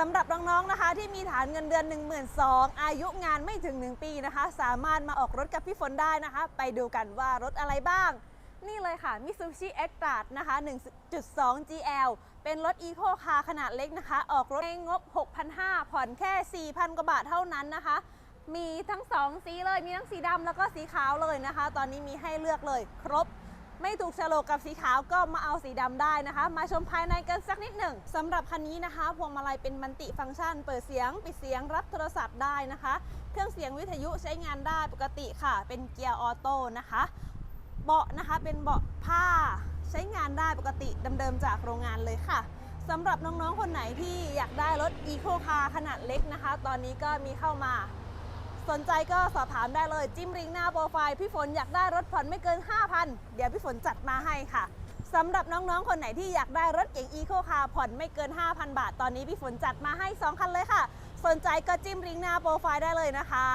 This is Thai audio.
สำหรับน้องๆนะคะ ที่มีฐานเงินเดือน 1 2 0 0 0อายุงานไม่ถึง 1 ปีนะคะ สามารถมาออกรถกับพี่ฝนได้นะคะ ไปดูกันว่ารถอะไรบ้าง นี่เลยค่ะ Mitsubishi x t r a นะคะ1.2 GL เป็นรถ Eco Car ขนาดเล็กนะคะ ออกรถในงบ 6,500 ผ่อนแค่ 4,000 กว่าบาทเท่านั้นนะคะ มีทั้ง 2 สีเลย มีทั้งสีดำแล้วก็สีขาวเลยนะคะ ตอนนี้มีให้เลือกเลยครบ ไม่ถูกฉลกกับสีขาวก็มาเอาสีดำได้นะคะ มาชมภายในกันสักนิดหนึ่งสำหรับคันนี้นะคะ พวงมาลัยเป็นมันติฟังก์ชัน เปิดเสียง ปิดเสียงรับโทรศัพท์ได้นะคะ เครื่องเสียงวิทยุใช้งานได้ปกติค่ะ เป็นเกียร์ออโต้นะคะ เบาะนะคะเป็นเบาะผ้าใช้งานได้ปกติเดิมๆจากโรงงานเลยค่ะสำหรับน้องๆ คนไหนที่อยากได้รถ Eco Car ขนาดเล็กนะคะ ตอนนี้ก็มีเข้ามา สนใจก็สอบถามได้เลยจิ้มริงหน้าโปรไฟล์พี่ฝนอยากได้รถผ่อนไม่เกิน 5,000 เดี๋ยวพี่ฝนจัดมาให้ค่ะสำหรับน้องๆ คนไหนที่อยากได้รถเก๋ง Eco Car ผ่อนไม่เกิน 5,000 บาท ตอนนี้พี่ฝนจัดมาให้ 2 คันเลยค่ะ สนใจก็จิ้มริงหน้าโปรไฟล์ได้เลยนะคะ